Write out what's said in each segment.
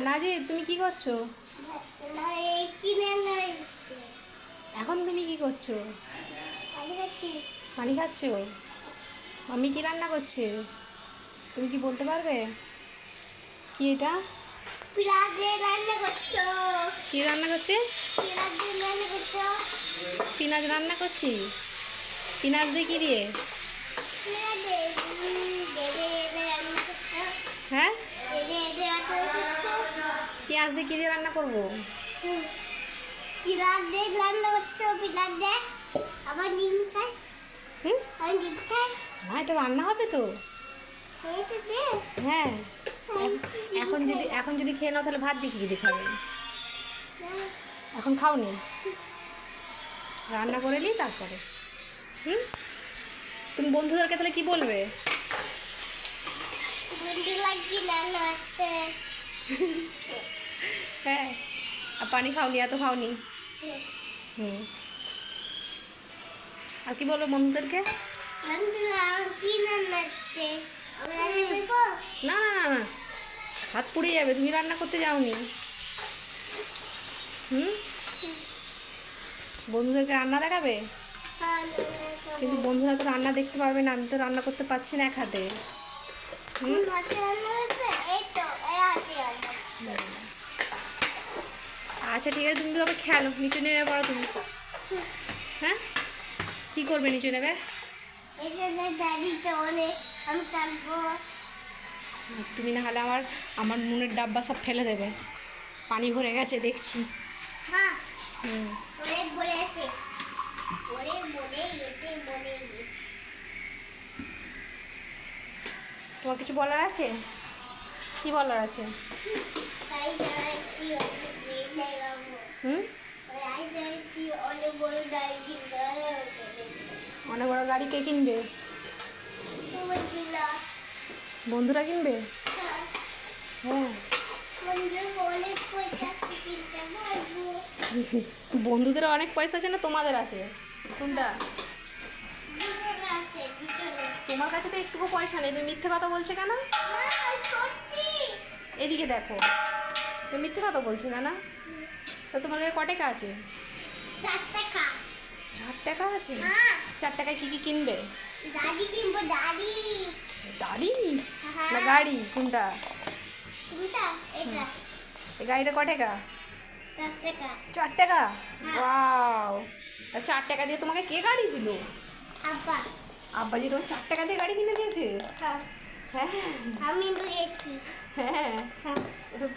নাজির তুমি কি করছ? এই কিনে নাই এখন তুমি কি করছ? পানি খাচ্ছো। মাম্মি কি রান্না করছে? তুমি কি বলতে পারবে? কি এটা? রান্না করছ। কি রান্না করছ? পিঁয়াজ রান্না করছি। পিঁয়াজ দিয়ে কি দিয়ে পিঁয়াজ দিয়ে উম, দেবে দেবে রান্না করছ হ্যাঁ দেবে দেবে রান্না করছ পেঁয়াজ দিয়ে কি দিয়ে রান্না করব। পিঁয়াজ দিয়ে রান্না করছ পিঁয়াজ দিয়ে আবার ডিম খাই। হুম? আমি ডিম খাই। না এটা রান্না হবে তো? হ্যাঁ। এখন যদি এখন যদি খেয়ে নাও তাহলে ভাত দিয়ে কি দিয়ে খাবে? এখন খাওনি? রান্না করে নিই তারপরে। হুম? তুমি বন্ধুদেরকে তাহলে কি বলবে? গুন্ডি লাগি রান্না হ্যাঁ আর পানি খাওনি এত খাওনি। হুম। আর কি বলব বন্ধুদেরকে? না না না না হাত পুড়ে যাবে তুমি রান্না করতে যাওনি। হুম? বন্ধুদেরকে রান্না দেখাবে? কিন্তু বন্ধুরা তো রান্না দেখতে পারবে না আমি তো রান্না করতে পারছি না এক হাতে। হুম মাছে রান্না হচ্ছে এই তো এই আছে রান্না আচ্ছা ঠিক আছে তুমি তো আবার খেলো। নিচে নেমে পড়ো তুমি। হ্যাঁ? কী করবে নিচে নেবে? তুমি না হলে আমার আমার নুনের ডাব্বা সব ফেলে দেবে। পানি ভরে গেছে দেখছি। হ্যাঁ। তোমার কিছু বলার আছে? কি বলার আছে তাই যাচ্ছি অনেক মেয়ে দেখাবো হুম তাই যাচ্ছি অনেক বড় দাদি অনেক বড় গাড়ি কে কিনবে? বন্ধুরা। কিনবে? হ্যাঁ। বন্ধুদের অনেক পয়সা আছে না তোমাদের আছে? কোনটা? তোমার কাছে তো একটুকু পয়সা নেই তুমি মিথ্যে কথা বলছো কেন? এদিকে দেখো। তুমি মিথ্যে কথা বলছো কেন? তো তোমার কাছে ক টাকা আছে চার টাকা আছে? হ্যাঁ। চার টাকায় কী কী কিনবে? দাদি কিনবো গাড়ি হ্যাঁ। না গাড়ি কোনটা? কোনটা? এটা। এই গাড়িটা ক টাকা? চার টাকা। হ্যাঁ। ওয়াও। তা চার টাকা দিয়ে তোমাকে কে গাড়ি দিল? আব্বা। আব্বা যে তোমার চার টাকা দিয়ে গাড়ি কিনে দিয়েছে? হ্যাঁ। হ্যাঁ। আমি হ্যাঁ। হ্যাঁ।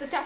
তো চার